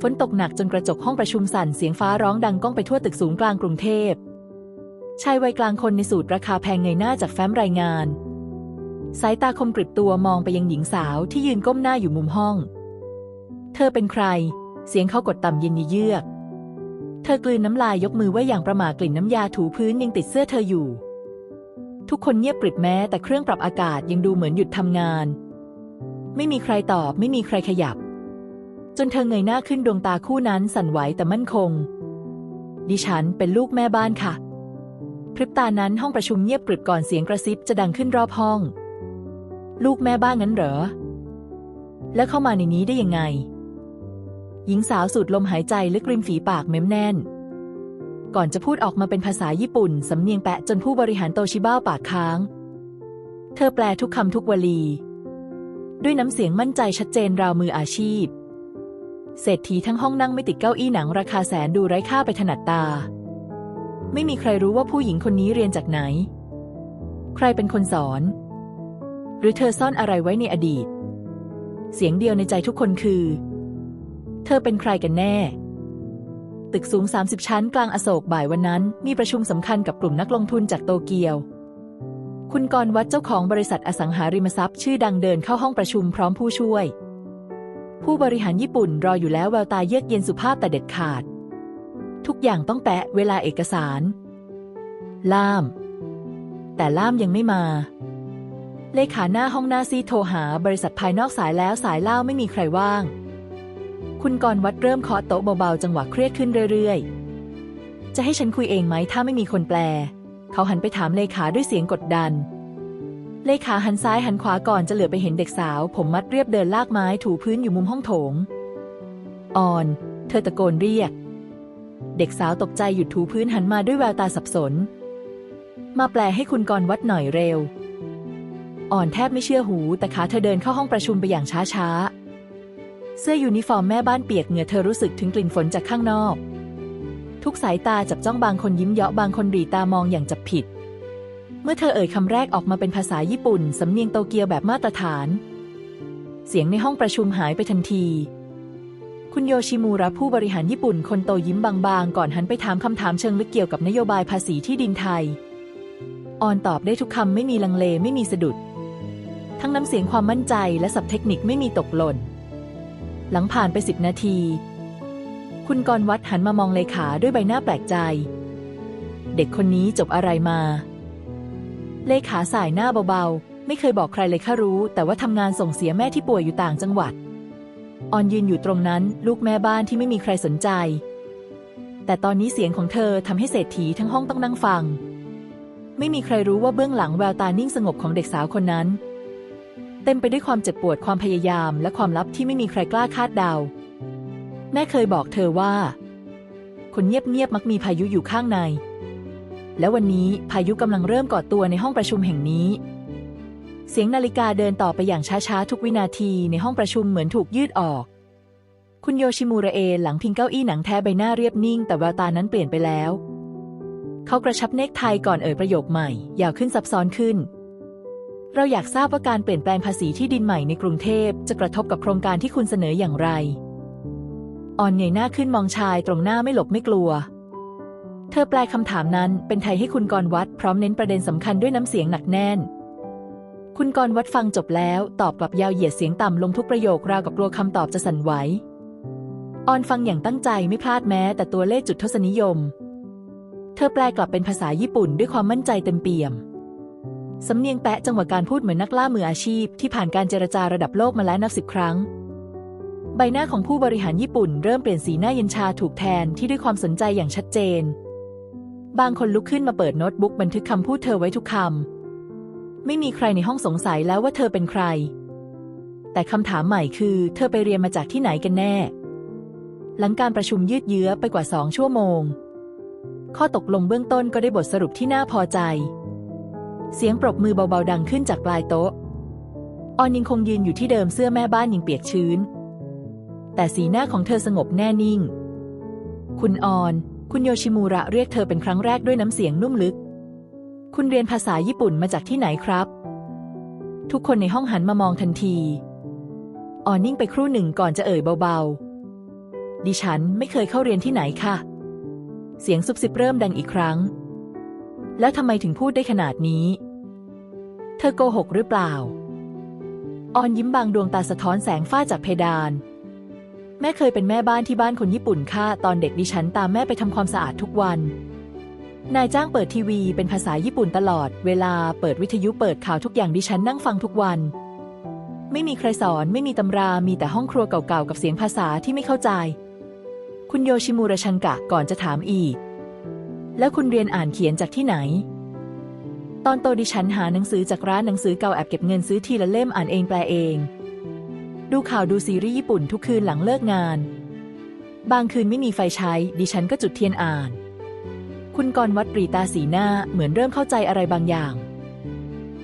ฝนตกหนักจนกระจกห้องประชุมสั่นเสียงฟ้าร้องดังก้องไปทั่วตึกสูงกลางกรุงเทพ ชายวัยกลางคนในสูตรราคาแพงเงยหน้าจากแฟ้มรายงาน สายตาคมกริบตัวมองไปยังหญิงสาวที่ยืนก้มหน้าอยู่มุมห้อง เธอเป็นใคร เสียงเขากดต่ำเย็นเยือก เธอกลืนน้ำลายยกมือไว้อย่างประหม่ากลิ่นน้ำยาถูพื้นยังติดเสื้อเธออยู่ ทุกคนเงียบกริบแม้แต่เครื่องปรับอากาศยังดูเหมือนหยุดทำงาน ไม่มีใครตอบไม่มีใครขยับ จนเธอเงยหน้าขึ้นดวงตาคู่นั้นสั่นไหวแต่มั่นคง ดิฉันเป็นลูกแม่บ้านค่ะ พริบตานั้นห้องประชุมเงียบกริบก่อนเสียงกระซิบจะดังขึ้นรอบห้อง ลูกแม่บ้านงั้นเหรอ แล้วเข้ามาในนี้ได้ยังไง หญิงสาวสูดลมหายใจลึกริมฝีปากเม้มแน่น ก่อนจะพูดออกมาเป็นภาษาญี่ปุ่นสำเนียงแปะจนผู้บริหารโตชิบ้าปากค้าง เธอแปลทุกคำทุกวลี ด้วยน้ำเสียงมั่นใจชัดเจนราวมืออาชีพ เศรษฐีทั้งห้องนั่งไม่ติดเก้าอี้หนังราคาแสนดูไร้ค่าไปถนัดตา ไม่มีใครรู้ว่าผู้หญิงคนนี้เรียนจากไหน ใครเป็นคนสอน หรือเธอซ่อนอะไรไว้ในอดีต เสียงเดียวในใจทุกคนคือ เธอเป็นใครกันแน่ ตึกสูง 30 ชั้นกลางอโศกบ่ายวันนั้น มีประชุมสำคัญกับกลุ่มนักลงทุนจากโตเกียว คุณกรวัดเจ้าของบริษัทอสังหาริมทรัพย์ชื่อดังเดินเข้าห้องประชุมพร้อมผู้ช่วย ผู้บริหารญี่ปุ่นรออยู่แล้วแววตาเยือกเย็นสุภาพแต่เด็ดขาด ทุกอย่างต้องแปะเวลาเอกสาร ล่าม แต่ล่ามยังไม่มา เลขาหน้าห้องหน้าซีโทรหาบริษัทภายนอกสายแล้วสายเล่าไม่มีใครว่าง คุณกรวัดเริ่มเคาะโต๊ะเบาๆจังหวะเครียดขึ้นเรื่อยๆ จะให้ฉันคุยเองไหมถ้าไม่มีคนแปล เขาหันไปถามเลขาด้วยเสียงกดดัน เลขาหันซ้ายหันขวาก่อนจะเหลือไปเห็นเด็กสาว ผมมัดเรียบเดินลากไม้ถูพื้นอยู่มุมห้องโถง ออน เธอตะโกนเรียก เด็กสาวตกใจหยุดถูพื้นหันมาด้วยแววตาสับสน มาแปลให้คุณกรวัดหน่อยเร็ว อ่อนแทบไม่เชื่อหู แต่ขาเธอเดินเข้าห้องประชุมไปอย่างช้าๆ เสื้อยูนิฟอร์มแม่บ้านเปียกเหงื่อเธอรู้สึกถึงกลิ่นฝนจากข้างนอก ทุกสายตาจับจ้องบางคนยิ้มเยาะบางคนรีตามองอย่างจับผิด มื่อเธอเอ่ยคำแรกออกมาเป็นภาษาญี่ปุ่น สำเนียงโตเกียวแบบมาตรฐาน เสียงในห้องประชุมหายไปทันที คุณโยชิมูระผู้บริหารญี่ปุ่นคนโตยิ้มบางๆ ก่อนหันไปถามคำถามเชิงลึกเกี่ยวกับนโยบายภาษีที่ดินไทย ออนตอบได้ทุกคำไม่มีลังเลไม่มีสะดุด ทั้งน้ำเสียงความมั่นใจและสับเทคนิคไม่มีตกหล่น หลังผ่านไปสิบนาที คุณกรวัดหันมามองเลขาด้วยใบหน้าแปลกใจ เด็กคนนี้จบอะไรมา เลขาสายหน้าเบาๆ ไม่เคยบอกใครเลยข้ารู้ แต่ว่าทำงานส่งเสียแม่ที่ป่วยอยู่ต่างจังหวัด ออนยืนอยู่ตรงนั้น ลูกแม่บ้านที่ไม่มีใครสนใจ แต่ตอนนี้เสียงของเธอทำให้เศรษฐีทั้งห้องต้องนั่งฟัง ไม่มีใครรู้ว่าเบื้องหลังแววตานิ่งสงบของเด็กสาวคนนั้น เต็มไปด้วยความเจ็บปวดความพยายาม และความลับที่ไม่มีใครกล้าคาดเดา แม่เคยบอกเธอว่า คนเงียบๆมักมีพายุอยู่ข้างใน และวันนี้พายุกำลังเริ่มก่อตัวในห้องประชุมแห่งนี้ เสียงนาฬิกาเดินต่อไปอย่างช้าๆ ทุกวินาทีในห้องประชุมเหมือนถูกยืดออก คุณโยชิมูระเอหลังพิงเก้าอี้หนังแท้ใบหน้าเรียบนิ่ง แต่แววตานั้นเปลี่ยนไปแล้ว เขากระชับเนคไทก่อนเอ่ยประโยคใหม่ยาวขึ้นซับซ้อนขึ้น เราอยากทราบว่าการเปลี่ยนแปลงภาษีที่ดินใหม่ในกรุงเทพจะกระทบกับโครงการที่คุณเสนออย่างไร ออนเงยหน้าขึ้นมองชายตรงหน้าไม่หลบไม่กลัว เธอแปลคำถามนั้นเป็นไทยให้คุณกรวัดพร้อมเน้นประเด็นสำคัญด้วยน้ำเสียงหนักแน่น คุณกรวัดฟังจบแล้ว ตอบกลับยาวเหยียดเสียงต่ำลงทุกประโยคราวกับกลัวคำตอบจะสั่นไหว ออนฟังอย่างตั้งใจไม่พลาดแม้ แต่ตัวเลขจุดทศนิยม เธอแปลกลับเป็นภาษาญี่ปุ่นด้วยความมั่นใจเต็มเปี่ยม สำเนียงแปะจังหวะการพูดเหมือนนักล่ามืออาชีพ ที่ผ่านการเจรจาระดับโลกมาแล้วนับสิบครั้งใบหน้าของผู้บริหารญี่ปุ่นเริ่มเปลี่ยนสีหน้าเย็นชาถูกแทนที่ด้วยความสนใจอย่างชัดเจน บางคนลุกขึ้นมาเปิดโน้ตบุ๊กบันทึกคำพูดเธอไว้ทุกคำ ไม่มีใครในห้องสงสัยแล้วว่าเธอเป็นใคร แต่คำถามใหม่คือ เธอไปเรียนมาจากที่ไหนกันแน่ หลังการประชุมยืดเยื้อไปกว่าสองชั่วโมง ข้อตกลงเบื้องต้นก็ได้บทสรุปที่น่าพอใจ เสียงปรบมือเบาๆดังขึ้นจากปลายโต๊ะ ออนยังคงยืนอยู่ที่เดิมเสื้อแม่บ้านยังเปียกชื้น แต่สีหน้าของเธอสงบแน่นิ่ง คุณออน คุณโยชิมูระเรียกเธอเป็นครั้งแรกด้วยน้ำเสียงนุ่มลึก คุณเรียนภาษาญี่ปุ่นมาจากที่ไหนครับ ทุกคนในห้องหันมามองทันที ออนนิ่งไปครู่หนึ่งก่อนจะเอ่ยเบาๆ ดิฉันไม่เคยเข้าเรียนที่ไหนค่ะ เสียงซุบซิบเริ่มดังอีกครั้ง แล้วทำไมถึงพูดได้ขนาดนี้ เธอโกหกหรือเปล่า ออนยิ้มบางดวงตาสะท้อนแสงฟ้าจากเพดาน แม่เคยเป็นแม่บ้านที่บ้านคนญี่ปุ่นค่ะตอนเด็กดิฉันตามแม่ไปทำความสะอาดทุกวัน นายจ้างเปิดทีวีเป็นภาษาญี่ปุ่นตลอด เวลาเปิดวิทยุเปิดข่าวทุกอย่างดิฉันนั่งฟังทุกวัน ไม่มีใครสอนไม่มีตำรามีแต่ห้องครัวเก่าๆกับเสียงภาษาที่ไม่เข้าใจ คุณโยชิมูระชังกะก่อนจะถามอีก แล้วคุณเรียนอ่านเขียนจากที่ไหน ตอนโตดิฉันหาหนังสือจากร้านหนังสือเก่าแอบเก็บเงินซื้อทีละเล่มอ่านเองแปลเอง ดูข่าวดูซีรีส์ญี่ปุ่นทุกคืนหลังเลิกงาน บางคืนไม่มีไฟใช้ ดิฉันก็จุดเทียนอ่าน คุณกรวัดปรีตาสีหน้าเหมือนเริ่มเข้าใจอะไรบางอย่าง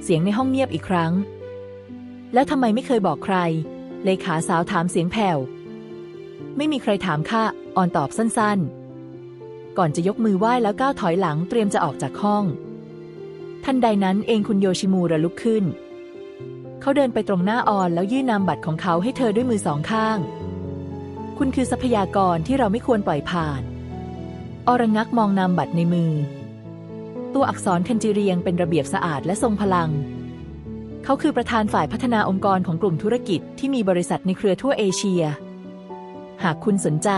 เสียงในห้องเงียบอีกครั้ง แล้วทำไมไม่เคยบอกใคร เลขาสาวถามเสียงแผ่ว ไม่มีใครถามค่ะออนตอบสั้นๆ ก่อนจะยกมือไหว้แล้วก้าวถอยหลังเตรียมจะออกจากห้อง ทันใดนั้นเองคุณโยชิมูระลุกขึ้น เขาเดินไปตรงหน้าออนแล้วยื่นนามบัตรของเขาให้เธอด้วยมือสองข้าง คุณคือทรัพยากรที่เราไม่ควรปล่อยผ่านอรงักมองนามบัตรในมือ ตัวอักษรคันจิเรียงเป็นระเบียบสะอาดและทรงพลัง เขาคือประธานฝ่ายพัฒนาองค์กรของกลุ่มธุรกิจที่มีบริษัทในเครือทั่วเอเชีย หากคุณสนใจ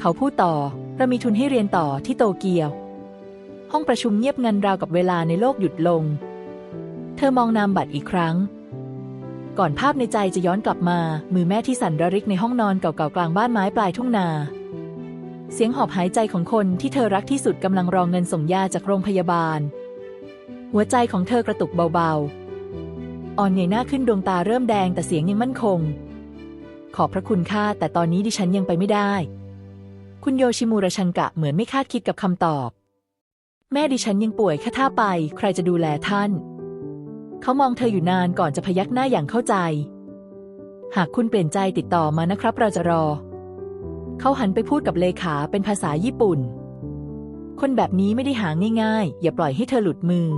เขาพูดต่อเรามีทุนให้เรียนต่อที่โตเกียว ห้องประชุมเงียบงันราวกับเวลาในโลกหยุดลง เธอมองนามบัตรอีกครั้ง ก่อนภาพในใจจะย้อนกลับมา มือแม่ที่สั่นระริกในห้องนอนเก่าๆกลางบ้านไม้ปลายทุ่งนา เสียงหอบหายใจของคนที่เธอรักที่สุดกำลังรองเงินส่งยาจากโรงพยาบาล หัวใจของเธอกระตุกเบาๆ อ่อนเงยหน้าขึ้นดวงตาเริ่มแดงแต่เสียงยังมั่นคง ขอบพระคุณค่าแต่ตอนนี้ดิฉันยังไปไม่ได้ คุณโยชิมูระชังกะเหมือนไม่คาดคิดกับคำตอบ แม่ดิฉันยังป่วยแค่ท่าไป ใครจะดูแลท่าน เขามองเธออยู่นานก่อนจะพยักหน้าอย่างเข้าใจ หากคุณเปลี่ยนใจติดต่อมานะครับ เราจะรอ เขาหันไปพูดกับเลขาเป็นภาษาญี่ปุ่น คนแบบนี้ไม่ได้หาง่ายๆ อย่าปล่อยให้เธอหลุดมือ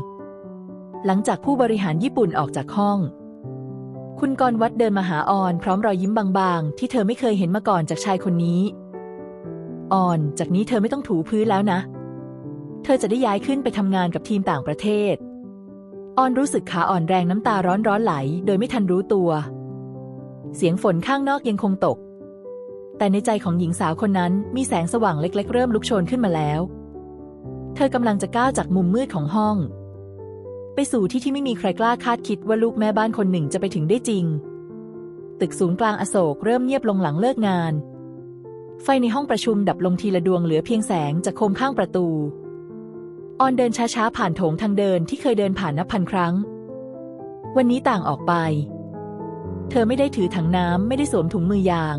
หลังจากผู้บริหารญี่ปุ่นออกจากห้อง คุณกรวัดเดินมาหาออน พร้อมรอยยิ้มบางๆ ที่เธอไม่เคยเห็นมาก่อนจากชายคนนี้ ออน จากนี้เธอไม่ต้องถูพื้นแล้วนะ เธอจะได้ย้ายขึ้นไปทำงานกับทีมต่างประเทศ ออนรู้สึกขาอ่อนแรงน้ำตาร้อนร้อนไหล โดยไม่ทันรู้ตัว เสียงฝนข้างนอกยังคงตก แต่ในใจของหญิงสาวคนนั้นมีแสงสว่างเล็ก ๆ เริ่มลุกโชนขึ้นมาแล้ว เธอกำลังจะก้าวจากมุมมืดของห้อง ไปสู่ที่ที่ไม่มีใครกล้าคาดคิดว่าลูกแม่บ้านคนหนึ่งจะไปถึงได้จริง ตึกสูงกลางอโศกเริ่มเงียบลงหลังเลิกงาน ไฟในห้องประชุมดับลงทีละดวงเหลือเพียงแสงจากโคมข้างประตู ออนเดินช้าๆผ่านโถงทางเดินที่เคยเดินผ่านนับพันครั้ง วันนี้ต่างออกไป เธอไม่ได้ถือถังน้ำไม่ได้สวมถุงมือยาง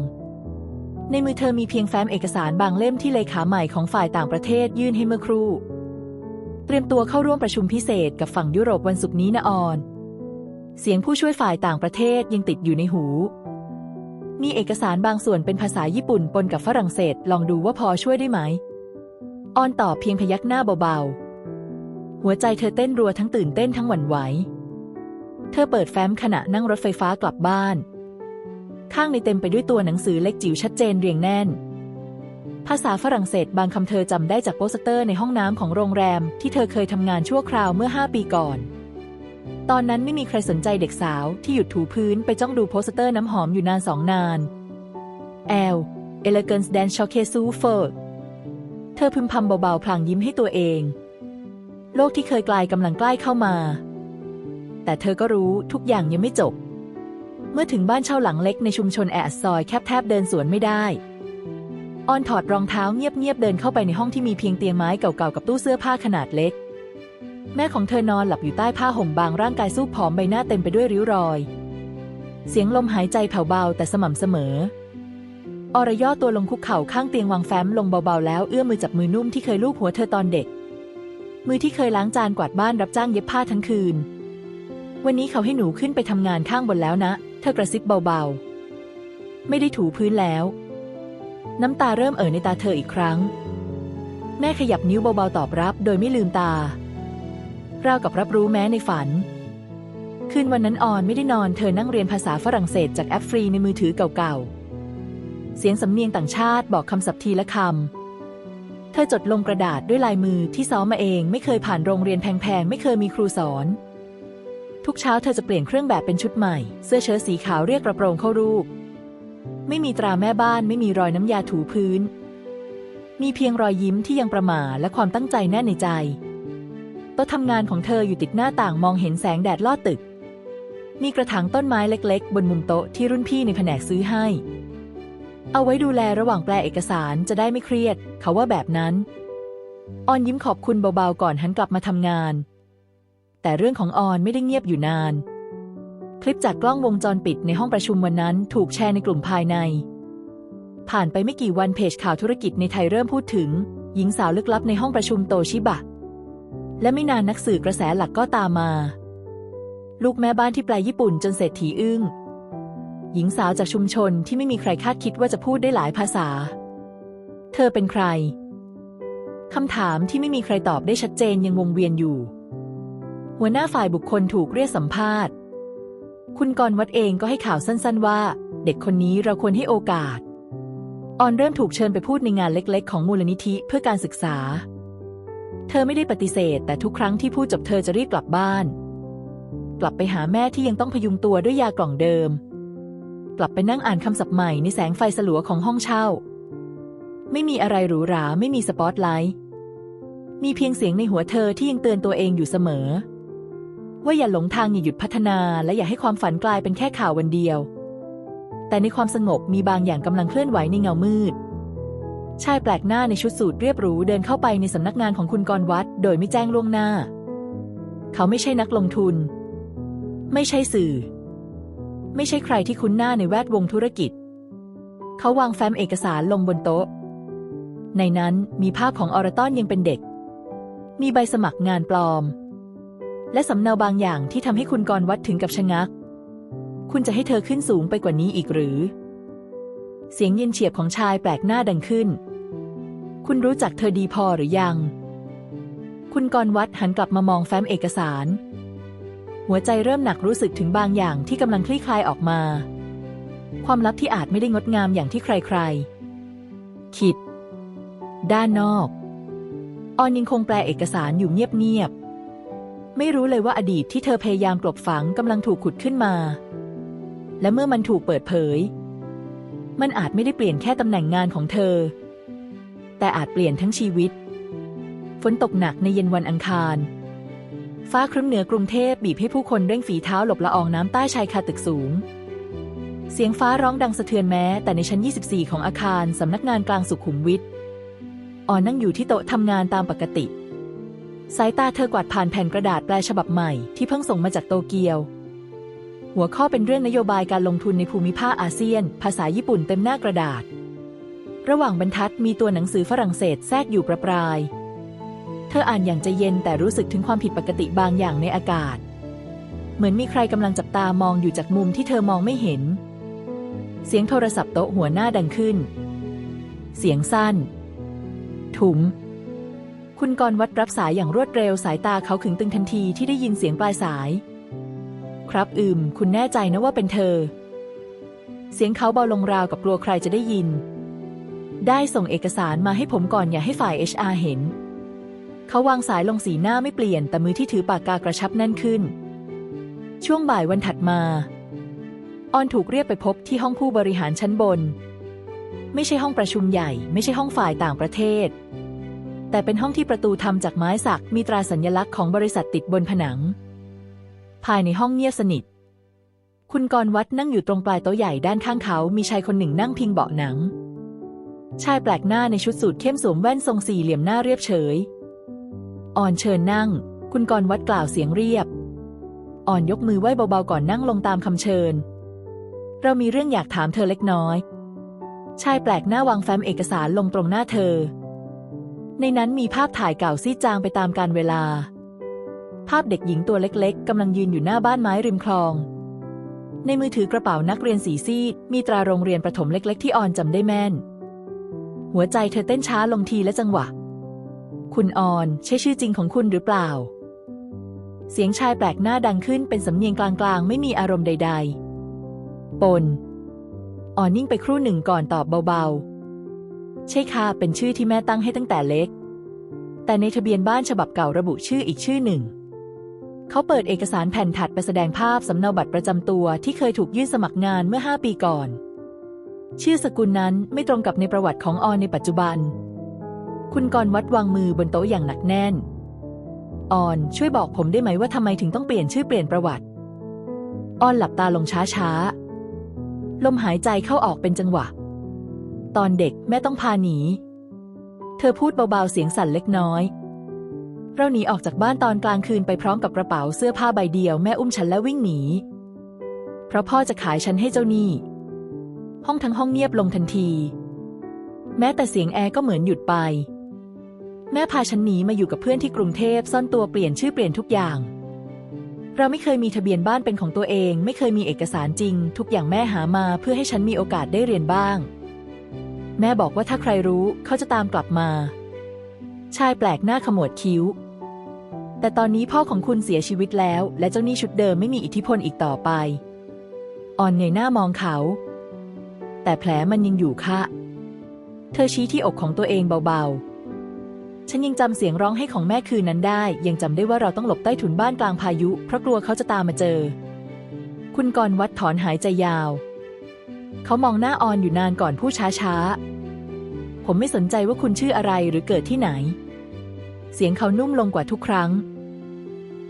ในมือเธอมีเพียงแฟ้มเอกสารบางเล่มที่เลขาใหม่ของฝ่ายต่างประเทศยื่นให้เมื่อครู่ เตรียมตัวเข้าร่วมประชุมพิเศษกับฝั่งยุโรปวันศุกร์นี้นะออน เสียงผู้ช่วยฝ่ายต่างประเทศยังติดอยู่ในหู มีเอกสารบางส่วนเป็นภาษาญี่ปุ่นปนกับฝรั่งเศส ลองดูว่าพอช่วยได้ไหมออนตอบเพียงพยักหน้าเบาๆ หัวใจเธอเต้นรัวทั้งตื่นเต้นทั้งหวั่นไหว เธอเปิดแฟ้มขณะนั่งรถไฟฟ้ากลับบ้าน ข้างในเต็มไปด้วยตัวหนังสือเล็กจิ๋วชัดเจนเรียงแน่น ภาษาฝรั่งเศสบางคำเธอจำได้จากโปสเตอร์ในห้องน้ำของโรงแรมที่เธอเคยทำงานชั่วคราวเมื่อ 5 ปีก่อน ตอนนั้นไม่มีใครสนใจเด็กสาวที่หยุดถูพื้นไปจ้องดูโปสเตอร์น้ำหอมอยู่นานสองนานแอล Elegance Dan c h o c k e s u f e r เธอพึมพำเบาๆพลางยิ้มให้ตัวเอง โลกที่เคยไกลกำลังใกล้เข้ามา แต่เธอก็รู้ทุกอย่างยังไม่จบ เมื่อถึงบ้านเช่าหลังเล็กในชุมชนแออัดซอยแคบแทบเดินสวนไม่ได้ ออนถอดรองเท้าเงียบๆเดินเข้าไปในห้องที่มีเพียงเตียงไม้เก่าๆกับตู้เสื้อผ้าขนาดเล็ก แม่ของเธอนอนหลับอยู่ใต้ผ้าห่มบางร่างกายสู้ผอมใบหน้าเต็มไปด้วยริ้วรอย เสียงลมหายใจแผ่วเบาแต่สม่ำเสมออรย่อตัวลงคุกเข่าข้างเตียงวางแฟ้มลงเบาๆแล้วเอื้อมมือจับมือนุ่มที่เคยลูบหัวเธอตอนเด็ก มือที่เคยล้างจานกวาดบ้านรับจ้างเย็บผ้าทั้งคืน วันนี้เขาให้หนูขึ้นไปทำงานข้างบนแล้วนะ เธอกระซิบเบาๆ ไม่ได้ถูพื้นแล้ว น้ำตาเริ่มเอ่อในตาเธออีกครั้ง แม่ขยับนิ้วเบาๆตอบรับ โดยไม่ลืมตา ราวกับรับรู้แม้ในฝัน คืนวันนั้นออนไม่ได้นอนเธอนั่งเรียนภาษาฝรั่งเศสจากแอปฟรีในมือถือเก่าๆ เสียงสำเนียงต่างชาติบอกคำศัพท์ทีละคำ ธอจดลงกระดาษด้วยลายมือที่ซ้อมมาเอง ไม่เคยผ่านโรงเรียนแพงๆ ไม่เคยมีครูสอน ทุกเช้าเธอจะเปลี่ยนเครื่องแบบเป็นชุดใหม่ เสื้อเชิ้ตสีขาวเรียกกระโปรงเข้ารูป ไม่มีตราแม่บ้านไม่มีรอยน้ำยาถูพื้น มีเพียงรอยยิ้มที่ยังประหม่าและความตั้งใจแน่ในใจโต๊ะทำงานของเธออยู่ติดหน้าต่างมองเห็นแสงแดดลอดตึก มีกระถางต้นไม้เล็ก ๆ บนมุมโต๊ะที่รุ่นพี่ในแผนกซื้อให้ เอาไว้ดูแลระหว่างแปลเอกสารจะได้ไม่เครียด เขาว่าแบบนั้น ออนยิ้มขอบคุณเบาๆก่อนหันกลับมาทำงาน แต่เรื่องของออนไม่ได้เงียบอยู่นาน คลิปจากกล้องวงจรปิดในห้องประชุมวันนั้นถูกแชร์ในกลุ่มภายใน ผ่านไปไม่กี่วันเพจข่าวธุรกิจในไทยเริ่มพูดถึง หญิงสาวลึกลับในห้องประชุมโตชิบะ และไม่นานนักสื่อกระแสหลักก็ตามมา ลูกแม่บ้านที่แปลญี่ปุ่นจนเศรษฐีอึ้ง หญิงสาวจากชุมชนที่ไม่มีใครคาดคิดว่าจะพูดได้หลายภาษา เธอเป็นใคร คำถามที่ไม่มีใครตอบได้ชัดเจนยังวงเวียนอยู่ หัวหน้าฝ่ายบุคคลถูกเรียกสัมภาษณ์ คุณกรวัดเองก็ให้ข่าวสั้นๆ ว่า เด็กคนนี้เราควรให้โอกาส ออนเริ่มถูกเชิญไปพูดในงานเล็กๆ ของมูลนิธิเพื่อการศึกษา เธอไม่ได้ปฏิเสธ แต่ทุกครั้งที่พูดจบเธอจะรีบกลับบ้าน กลับไปหาแม่ที่ยังต้องพยุงตัวด้วยยากล่องเดิม กลับไปนั่งอ่านคำศัพท์ใหม่ในแสงไฟสลัวของห้องเช่า ไม่มีอะไรหรูหราไม่มีสปอตไลท์ มีเพียงเสียงในหัวเธอที่ยังเตือนตัวเองอยู่เสมอ ว่าอย่าหลงทางอย่าหยุดพัฒนา และอย่าให้ความฝันกลายเป็นแค่ข่าววันเดียว แต่ในความสงบมีบางอย่างกำลังเคลื่อนไหวในเงามืด ชายแปลกหน้าในชุดสูทเรียบหรูเดินเข้าไปในสำนักงานของคุณกรวัดโดยไม่แจ้งล่วงหน้า เขาไม่ใช่นักลงทุน ไม่ใช่สื่อ ไม่ใช่ใครที่คุ้นหน้าในแวดวงธุรกิจ เขาวางแฟ้มเอกสารลงบนโต๊ะ ในนั้นมีภาพของออรตอนยังเป็นเด็ก มีใบสมัครงานปลอม และสำเนาบางอย่างที่ทำให้คุณกรวัดถึงกับชะงัก คุณจะให้เธอขึ้นสูงไปกว่านี้อีกหรือ เสียงเย็นเฉียบของชายแปลกหน้าดังขึ้น คุณรู้จักเธอดีพอหรือยัง คุณกรวัดหันกลับมามองแฟ้มเอกสาร หัวใจเริ่มหนักรู้สึกถึงบางอย่างที่กำลังคลี่คลายออกมา ความลับที่อาจไม่ได้งดงามอย่างที่ใครๆ คิด ด้านนอก ออนยังคงแปลเอกสารอยู่เงียบๆ ไม่รู้เลยว่าอดีตที่เธอพยายามกลบฝังกำลังถูกขุดขึ้นมา และเมื่อมันถูกเปิดเผย มันอาจไม่ได้เปลี่ยนแค่ตำแหน่งงานของเธอ แต่อาจเปลี่ยนทั้งชีวิต ฝนตกหนักในเย็นวันอังคาร ฟ้าครึ้มเหนือกรุงเทพบีบให้ผู้คนเร่งฝีเท้าหลบละอองน้ำใต้ชายคาตึกสูง เสียงฟ้าร้องดังสะเทือนแม้แต่ในชั้น 24 ของอาคารสำนักงานกลางสุขุมวิทอ่อนนั่งอยู่ที่โต๊ะทำงานตามปกติ สายตาเธอกวาดผ่านแผ่นกระดาษแปลฉบับใหม่ที่เพิ่งส่งมาจากโตเกียว หัวข้อเป็นเรื่องนโยบายการลงทุนในภูมิภาคอาเซียน ภาษาญี่ปุ่นเต็มหน้ากระดาษ ระหว่างบรรทัดมีตัวหนังสือฝรั่งเศสแทรกอยู่ประปราย ธออ่านอย่างใจเย็นแต่รู้สึกถึงความผิดปกติบางอย่างในอากาศ เหมือนมีใครกำลังจับตามองอยู่จากมุมที่เธอมองไม่เห็น เสียงโทรศัพท์โต๊ะหัวหน้าดังขึ้น เสียงสั้น ถุงคุณกรวัดรับสายอย่างรวดเร็วสายตาเขาขึงตึงทันทีที่ได้ยินเสียงปลายสาย ครับอืม คุณแน่ใจนะว่าเป็นเธอ เสียงเขาเบาลงราวกับกลัวใครจะได้ยิน ได้ส่งเอกสารมาให้ผมก่อนอย่าให้ฝ่ายเอ HR เห็น เขาวางสายลงสีหน้าไม่เปลี่ยน แต่มือที่ถือปากกากระชับแน่นขึ้น ช่วงบ่ายวันถัดมา ออนถูกเรียกไปพบที่ห้องผู้บริหารชั้นบน ไม่ใช่ห้องประชุมใหญ่ ไม่ใช่ห้องฝ่ายต่างประเทศ แต่เป็นห้องที่ประตูทำจากไม้สักมีตราสัญลักษณ์ของบริษัทติดบนผนัง ภายในห้องเงียบสนิท คุณกรวัดนั่งอยู่ตรงปลายโต๊ะใหญ่ด้านข้างเขา มีชายคนหนึ่งนั่งพิงเบาะหนังชายแปลกหน้าในชุดสูทเข้มสวมแว่นทรงสี่เหลี่ยมหน้าเรียบเฉย อ่อนเชิญนั่ง คุณกรวัดกล่าวเสียงเรียบ อ่อนยกมือไหว้เบาๆก่อนนั่งลงตามคำเชิญ เรามีเรื่องอยากถามเธอเล็กน้อย ชายแปลกหน้าวางแฟ้มเอกสารลงตรงหน้าเธอ ในนั้นมีภาพถ่ายเก่าซีดจางไปตามกาลเวลา ภาพเด็กหญิงตัวเล็กๆกำลังยืนอยู่หน้าบ้านไม้ริมคลอง ในมือถือกระเป๋านักเรียนสีซีดมีตราโรงเรียนประถมเล็ก ๆ ที่ออนจำได้แม่น หัวใจเธอเต้นช้าลงทีและจังหวะ คุณออน ใช่ชื่อจริงของคุณหรือเปล่า เสียงชายแปลกหน้าดังขึ้นเป็นสำเนียงกลางๆ ไม่มีอารมณ์ใด ๆ ปนอ่อนนิ่งไปครู่หนึ่งก่อนตอบเบาๆ ใช่ค่ะ เป็นชื่อที่แม่ตั้งให้ตั้งแต่เล็ก แต่ในทะเบียนบ้านฉบับเก่าระบุชื่ออีกชื่อหนึ่ง เขาเปิดเอกสารแผ่นถัดไปแสดงภาพสำเนาบัตรประจำตัวที่เคยถูกยื่นสมัครงานเมื่อ 5 ปีก่อน ชื่อสกุลนั้นไม่ตรงกับในประวัติของออนในปัจจุบัน คุณกรวัดวางมือบนโต๊ะอย่างหนักแน่น ออนช่วยบอกผมได้ไหมว่าทำไมถึงต้องเปลี่ยนชื่อเปลี่ยนประวัติ ออนหลับตาลงช้าๆ ลมหายใจเข้าออกเป็นจังหวะ ตอนเด็กแม่ต้องพาหนี เธอพูดเบาๆเสียงสั่นเล็กน้อย เราหนีออกจากบ้านตอนกลางคืนไปพร้อมกับกระเป๋าเสื้อผ้าใบเดียวแม่อุ้มฉันและวิ่งหนี เพราะพ่อจะขายฉันให้เจ้าหนี้ ห้องทั้งห้องเงียบลงทันที แม้แต่เสียงแอร์ก็เหมือนหยุดไป แม่พาฉันหนีมาอยู่กับเพื่อนที่กรุงเทพซ่อนตัวเปลี่ยนชื่อเปลี่ยนทุกอย่าง เราไม่เคยมีทะเบียนบ้านเป็นของตัวเอง ไม่เคยมีเอกสารจริง ทุกอย่างแม่หามาเพื่อให้ฉันมีโอกาสได้เรียนบ้าง แม่บอกว่าถ้าใครรู้เขาจะตามกลับมา ชายแปลกหน้าขมวดคิ้ว แต่ตอนนี้พ่อของคุณเสียชีวิตแล้ว และเจ้าหนี้ชุดเดิมไม่มีอิทธิพลอีกต่อไป อ่อนเงยหน้ามองเขา แต่แผลมันยังอยู่ค่ะ เธอชี้ที่อกของตัวเองเบาๆ ฉันยังจำเสียงร้องให้ของแม่คืนนั้นได้ ยังจำได้ว่าเราต้องหลบใต้ถุนบ้านกลางพายุ เพราะกลัวเขาจะตามมาเจอ คุณกรวัดถอนหายใจยาว เขามองหน้าออนอยู่นานก่อนพูดช้าๆผมไม่สนใจว่าคุณชื่ออะไรหรือเกิดที่ไหน เสียงเขานุ่มลงกว่าทุกครั้ง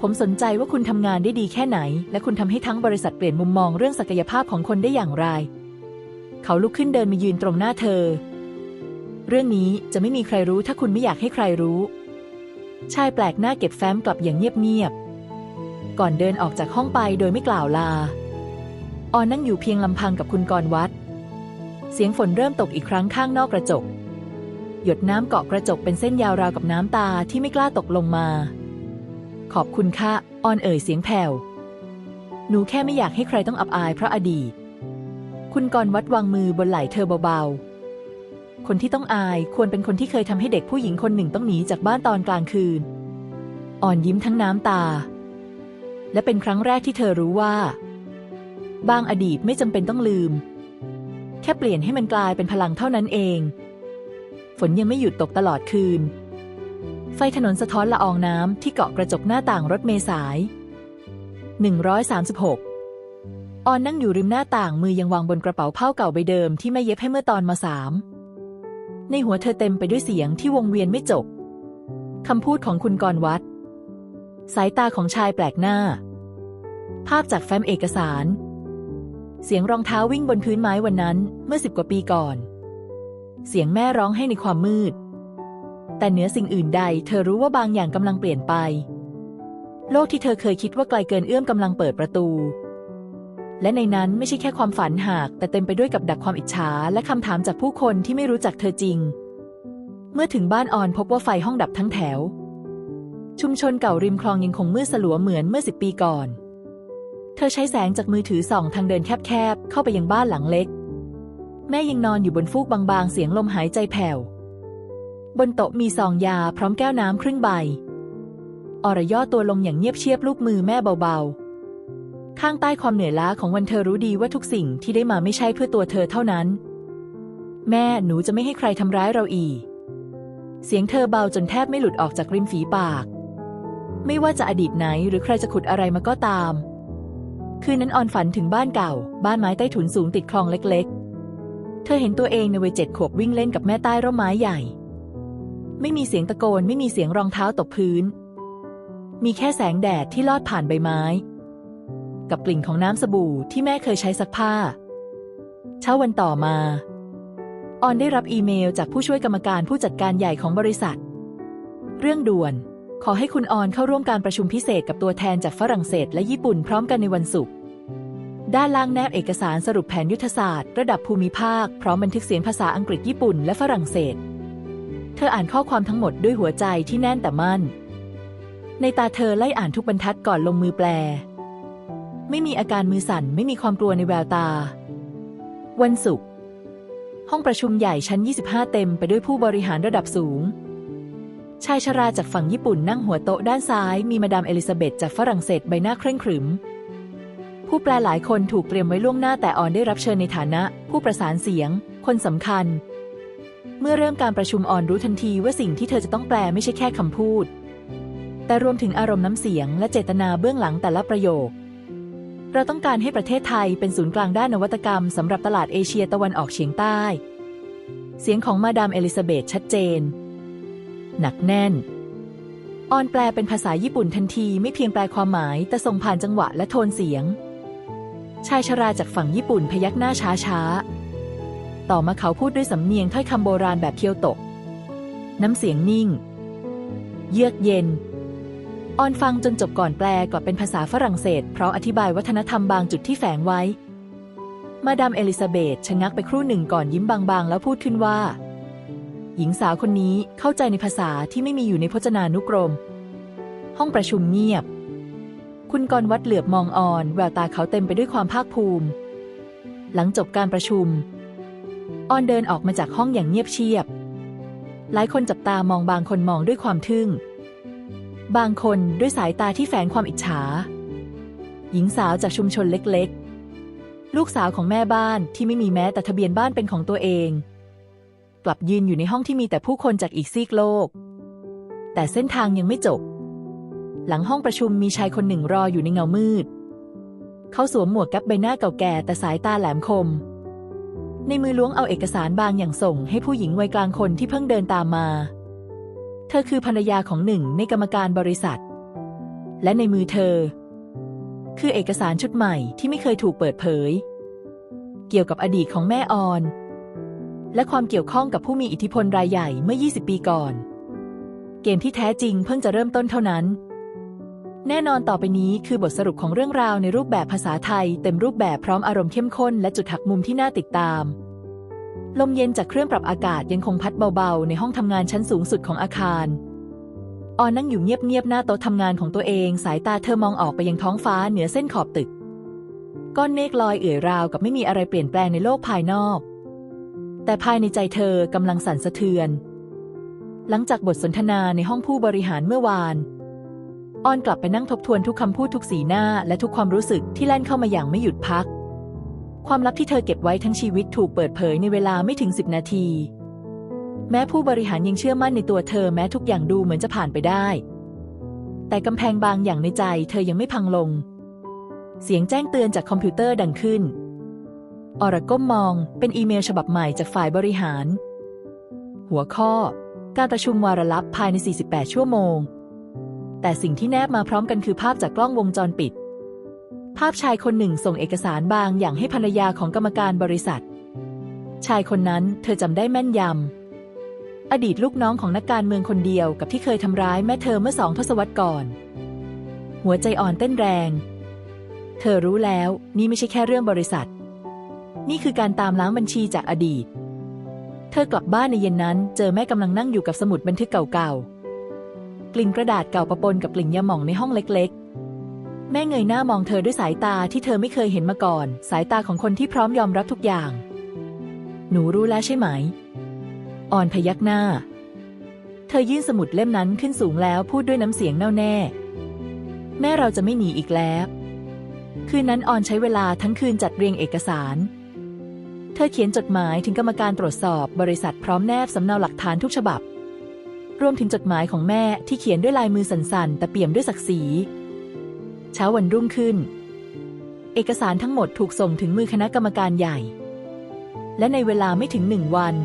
ผมสนใจว่าคุณทำงานได้ดีแค่ไหน และคุณทำให้ทั้งบริษัทเปลี่ยนมุมมองเรื่องศักยภาพของคนได้อย่างไร เขาลุกขึ้นเดินมายืนตรงหน้าเธอ เรื่องนี้จะไม่มีใครรู้ถ้าคุณไม่อยากให้ใครรู้ ชายแปลกหน้าเก็บแฟ้มกลับอย่างเงียบๆ ก่อนเดินออกจากห้องไปโดยไม่กล่าวลา ออนนั่งอยู่เพียงลำพังกับคุณกรวัด เสียงฝนเริ่มตกอีกครั้งข้างนอกกระจก หยดน้ำเกาะกระจกเป็นเส้นยาวราวกับน้ำตาที่ไม่กล้าตกลงมา ขอบคุณค่ะ ออนเอ่ยเสียงแผ่ว หนูแค่ไม่อยากให้ใครต้องอับอายเพราะอดีต คุณกรวัดวางมือบนไหล่เธอเบาๆ คนที่ต้องอายควรเป็นคนที่เคยทำให้เด็กผู้หญิงคนหนึ่งต้องหนีจากบ้านตอนกลางคืน อ่อนยิ้มทั้งน้ำตา และเป็นครั้งแรกที่เธอรู้ว่า บางอดีตไม่จำเป็นต้องลืม แค่เปลี่ยนให้มันกลายเป็นพลังเท่านั้นเอง ฝนยังไม่หยุดตกตลอดคืน ไฟถนนสะท้อนละอองน้ำที่เกาะกระจกหน้าต่างรถเมลสาย 136ออนนั่งอยู่ริมหน้าต่างมือยังวางบนกระเป๋าผ้าเก่าใบเดิมที่แม่เย็บให้เมื่อตอนมาสาม ในหัวเธอเต็มไปด้วยเสียงที่วงเวียนไม่จบ คำพูดของคุณกรวัด สายตาของชายแปลกหน้า ภาพจากแฟ้มเอกสาร เสียงรองเท้าวิ่งบนพื้นไม้วันนั้นเมื่อสิบกว่าปีก่อน เสียงแม่ร้องให้ในความมืด แต่เหนือสิ่งอื่นใด เธอรู้ว่าบางอย่างกำลังเปลี่ยนไป โลกที่เธอเคยคิดว่าไกลเกินเอื้อมกำลังเปิดประตู และในนั้นไม่ใช่แค่ความฝันหาก แต่เต็มไปด้วยกับดักความอิจฉาและคำถามจากผู้คนที่ไม่รู้จักเธอจริง เมื่อถึงบ้านออนพบว่าไฟห้องดับทั้งแถว ชุมชนเก่าริมคลองยังคงมืดสลัวเหมือนเมื่อสิบปีก่อน เธอใช้แสงจากมือถือส่องทางเดินแคบๆเข้าไปยังบ้านหลังเล็ก แม่ยังนอนอยู่บนฟูกบางๆ เสียงลมหายใจแผ่วบนโต๊ะมีซองยาพร้อมแก้วน้ำครึ่งใบ อรย่อตัวลงอย่างเงียบเชียบลูบมือแม่เบาๆ ข้างใต้ความเหนื่อยล้าของวันเธอรู้ดีว่าทุกสิ่งที่ได้มาไม่ใช่เพื่อตัวเธอเท่านั้น แม่หนูจะไม่ให้ใครทำร้ายเราอีก เสียงเธอเบาจนแทบไม่หลุดออกจากริมฝีปาก ไม่ว่าจะอดีตไหนหรือใครจะขุดอะไรมาก็ตาม คืนนั้นออนฝันถึงบ้านเก่า บ้านไม้ใต้ถุนสูงติดคลองเล็ก ๆ เธอเห็นตัวเองในวัยเจ็ดขวบวิ่งเล่นกับแม่ใต้ร่มไม้ใหญ่ ไม่มีเสียงตะโกนไม่มีเสียงรองเท้าตกพื้น มีแค่แสงแดดที่ลอดผ่านใบไม้ กับกลิ่นของน้ำสบู่ที่แม่เคยใช้ซักผ้า เช้าวันต่อมา ออนได้รับอีเมลจากผู้ช่วยกรรมการผู้จัดการใหญ่ของบริษัท เรื่องด่วน ขอให้คุณออนเข้าร่วมการประชุมพิเศษกับตัวแทนจากฝรั่งเศสและญี่ปุ่นพร้อมกันในวันศุกร์ด้านล่างแนบเอกสารสรุปแผนยุทธศาสตร์ ระดับภูมิภาค พร้อมบันทึกเสียงภาษาอังกฤษญี่ปุ่นและฝรั่งเศส เธออ่านข้อความทั้งหมดด้วยหัวใจที่แน่นแต่มั่น ในตาเธอไล่อ่านทุกบรรทัดก่อนลงมือแปล ไม่มีอาการมือสั่นไม่มีความกลัวในแววตา วันศุกร์ห้องประชุมใหญ่ชั้น 25 เต็มไปด้วยผู้บริหารระดับสูง ชายชราจากฝั่งญี่ปุ่นนั่งหัวโต๊ะด้านซ้าย มีมาดามเอลิซาเบธจากฝรั่งเศสใบหน้าเคร่งขรึม ผู้แปลหลายคนถูกเตรียมไว้ล่วงหน้าแต่ออนได้รับเชิญในฐานะ ผู้ประสานเสียง คนสำคัญ เมื่อเริ่มการประชุมออนรู้ทันทีว่าสิ่งที่เธอจะต้องแปลไม่ใช่แค่คำพูด แต่รวมถึงอารมณ์น้ำเสียงและเจตนาเบื้องหลังแต่ละประโยค เราต้องการให้ประเทศไทยเป็นศูนย์กลางด้านนวัตกรรมสำหรับตลาดเอเชียตะวันออกเฉียงใต้ เสียงของมาดามเอลิซาเบธชัดเจน หนักแน่น ออนแปลเป็นภาษาญี่ปุ่นทันทีไม่เพียงแปลความหมาย แต่ส่งผ่านจังหวะและโทนเสียง ชายชราจากฝั่งญี่ปุ่นพยักหน้าช้าช้าๆต่อมาเขาพูดด้วยสำเนียงถ้อยคำโบราณแบบเคียวโตะน้ำเสียงนิ่ง เยือกเย็น ออนฟังจนจบก่อนแปลกลับเป็นภาษาฝรั่งเศส เพราะอธิบายวัฒนธรรมบางจุดที่แฝงไว้ มาดามเอลิซาเบธชะงักไปครู่หนึ่งก่อนยิ้มบางๆ แล้วพูดขึ้นว่า หญิงสาวคนนี้เข้าใจในภาษาที่ไม่มีอยู่ในพจนานุกรม ห้องประชุมเงียบ คุณกรวัดเหลือบมองออน แววตาเขาเต็มไปด้วยความภาคภูมิ หลังจบการประชุม ออนเดินออกมาจากห้องอย่างเงียบเชียบ หลายคนจับตามองบางคนมองด้วยความทึ่ง บางคนด้วยสายตาที่แฝงความอิจฉา หญิงสาวจากชุมชนเล็กๆ ลูกสาวของแม่บ้านที่ไม่มีแม้แต่ทะเบียนบ้านเป็นของตัวเอง กลับยืนอยู่ในห้องที่มีแต่ผู้คนจากอีกซีกโลก แต่เส้นทางยังไม่จบ หลังห้องประชุมมีชายคนหนึ่งรออยู่ในเงามืด เขาสวมหมวกก๊ปใบหน้าเก่าแก่แต่สายตาแหลมคม ในมือล้วงเอาเอกสารบางอย่างส่งให้ผู้หญิงวัยกลางคนที่เพิ่งเดินตามมา เธอคือภรรยาของหนึ่งในกรรมการบริษัท และในมือเธอ คือเอกสารชุดใหม่ที่ไม่เคยถูกเปิดเผย เกี่ยวกับอดีตของแม่ออน และความเกี่ยวข้องกับผู้มีอิทธิพลรายใหญ่เมื่อ 20 ปีก่อน เกมที่แท้จริงเพิ่งจะเริ่มต้นเท่านั้น แน่นอนต่อไปนี้คือบทสรุปของเรื่องราวในรูปแบบภาษาไทย เต็มรูปแบบพร้อมอารมณ์เข้มข้นและจุดหักมุมที่น่าติดตาม ลมเย็นจากเครื่องปรับอากาศยังคงพัดเบาๆ ในห้องทำงานชั้นสูงสุดของอาคาร ออนนั่งอยู่เงียบๆ หน้าโต๊ะทำงานของตัวเอง สายตาเธอมองออกไปยังท้องฟ้าเหนือเส้นขอบตึก ก้อนเมฆลอยเอื่อยราวกับไม่มีอะไรเปลี่ยนแปลงในโลกภายนอก แต่ภายในใจเธอกำลังสั่นสะเทือน หลังจากบทสนทนาในห้องผู้บริหารเมื่อวาน ออนกลับไปนั่งทบทวนทุกคำพูดทุกสีหน้าและทุกความรู้สึกที่แล่นเข้ามาอย่างไม่หยุดพัก ความลับที่เธอเก็บไว้ทั้งชีวิตถูกเปิดเผยในเวลาไม่ถึงสิบนาที แม้ผู้บริหารยังเชื่อมั่นในตัวเธอแม้ทุกอย่างดูเหมือนจะผ่านไปได้ แต่กำแพงบางอย่างในใจเธอยังไม่พังลง เสียงแจ้งเตือนจากคอมพิวเตอร์ดังขึ้น ออรก้มมองเป็นอีเมลฉบับใหม่จากฝ่ายบริหาร หัวข้อ การประชุมวาระลับภายใน 48 ชั่วโมง แต่สิ่งที่แนบมาพร้อมกันคือภาพจากกล้องวงจรปิด ภาพชายคนหนึ่งส่งเอกสารบางอย่างให้ภรรยาของกรรมการบริษัท ชายคนนั้นเธอจำได้แม่นยำ อดีตลูกน้องของนักการเมืองคนเดียวกับที่เคยทำร้ายแม่เธอเมื่อสองทศวรรษก่อน หัวใจอ่อนเต้นแรง เธอรู้แล้วนี่ไม่ใช่แค่เรื่องบริษัท นี่คือการตามล้างบัญชีจากอดีต เธอกลับบ้านในเย็นนั้นเจอแม่กำลังนั่งอยู่กับสมุดบันทึกเก่าๆ กลิ่นกระดาษเก่าปะปนกับกลิ่นยาหม่องในห้องเล็กๆ แม่เงยหน้ามองเธอด้วยสายตาที่เธอไม่เคยเห็นมาก่อน สายตาของคนที่พร้อมยอมรับทุกอย่าง หนูรู้แล้วใช่ไหม อ่อนพยักหน้า เธอยื่นสมุดเล่มนั้นขึ้นสูงแล้วพูดด้วยน้ำเสียงแน่วแน่ แม่เราจะไม่หนีอีกแล้ว คืนนั้นออนใช้เวลาทั้งคืนจัดเรียงเอกสาร เธอเขียนจดหมายถึงกรรมการตรวจสอบบริษัทพร้อมแนบสำเนาหลักฐานทุกฉบับ รวมถึงจดหมายของแม่ที่เขียนด้วยลายมือสั่นๆ แต่เปี่ยมด้วยศักดิ์ศรี เช้าวันรุ่งขึ้น เอกสารทั้งหมดถูกส่งถึงมือคณะกรรมการใหญ่ และในเวลาไม่ถึงหนึ่งวัน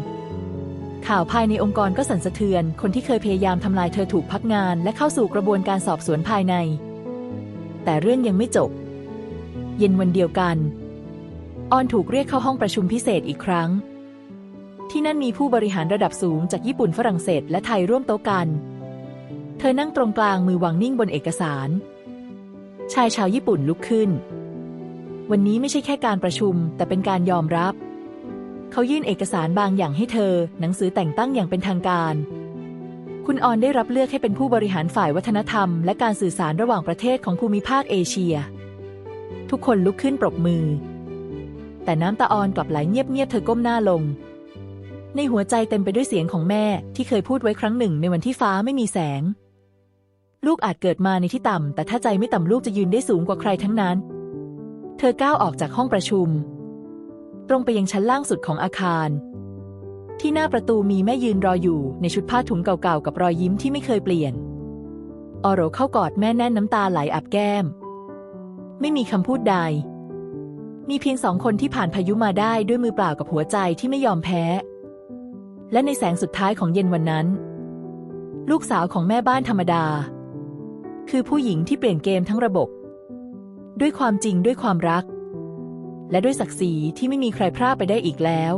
ข่าวภายในองค์กรก็สั่นสะเทือน คนที่เคยพยายามทำลายเธอถูกพักงาน และเข้าสู่กระบวนการสอบสวนภายใน แต่เรื่องยังไม่จบ เย็นวันเดียวกันออนถูกเรียกเข้าห้องประชุมพิเศษอีกครั้ง ที่นั่นมีผู้บริหารระดับสูงจากญี่ปุ่นฝรั่งเศส และไทยร่วมโต๊ะกัน เธอนั่งตรงกลางมือวางนิ่งบนเอกสาร ชายชาวญี่ปุ่นลุกขึ้น วันนี้ไม่ใช่แค่การประชุม แต่เป็นการยอมรับ เขายื่นเอกสารบางอย่างให้เธอ หนังสือแต่งตั้งอย่างเป็นทางการ คุณออนได้รับเลือกให้เป็นผู้บริหารฝ่ายวัฒนธรรม และการสื่อสารระหว่างประเทศของภูมิภาคเอเชีย ทุกคนลุกขึ้นปรบมือ แต่น้ำตาออนกลับไหลเงียบๆเธอก้มหน้าลง ในหัวใจเต็มไปด้วยเสียงของแม่ที่เคยพูดไว้ครั้งหนึ่งในวันที่ฟ้าไม่มีแสง ลูกอาจเกิดมาในที่ต่ำ แต่ถ้าใจไม่ต่ำลูกจะยืนได้สูงกว่าใครทั้งนั้น เธอก้าวออกจากห้องประชุม ตรงไปยังชั้นล่างสุดของอาคาร ที่หน้าประตูมีแม่ยืนรออยู่ในชุดผ้าถุงเก่าๆกับรอยยิ้มที่ไม่เคยเปลี่ยน ออโรเข้ากอดแม่แน่นน้ำตาไหลอาบแก้ม ไม่มีคำพูดใด มีเพียงสองคนที่ผ่านพายุมาได้ด้วยมือเปล่ากับหัวใจที่ไม่ยอมแพ้ และในแสงสุดท้ายของเย็นวันนั้น ลูกสาวของแม่บ้านธรรมดา คือผู้หญิงที่เปลี่ยนเกมทั้งระบบ ด้วยความจริงด้วยความรัก และด้วยศักดิ์ศรีที่ไม่มีใครพลาดไปได้อีกแล้ว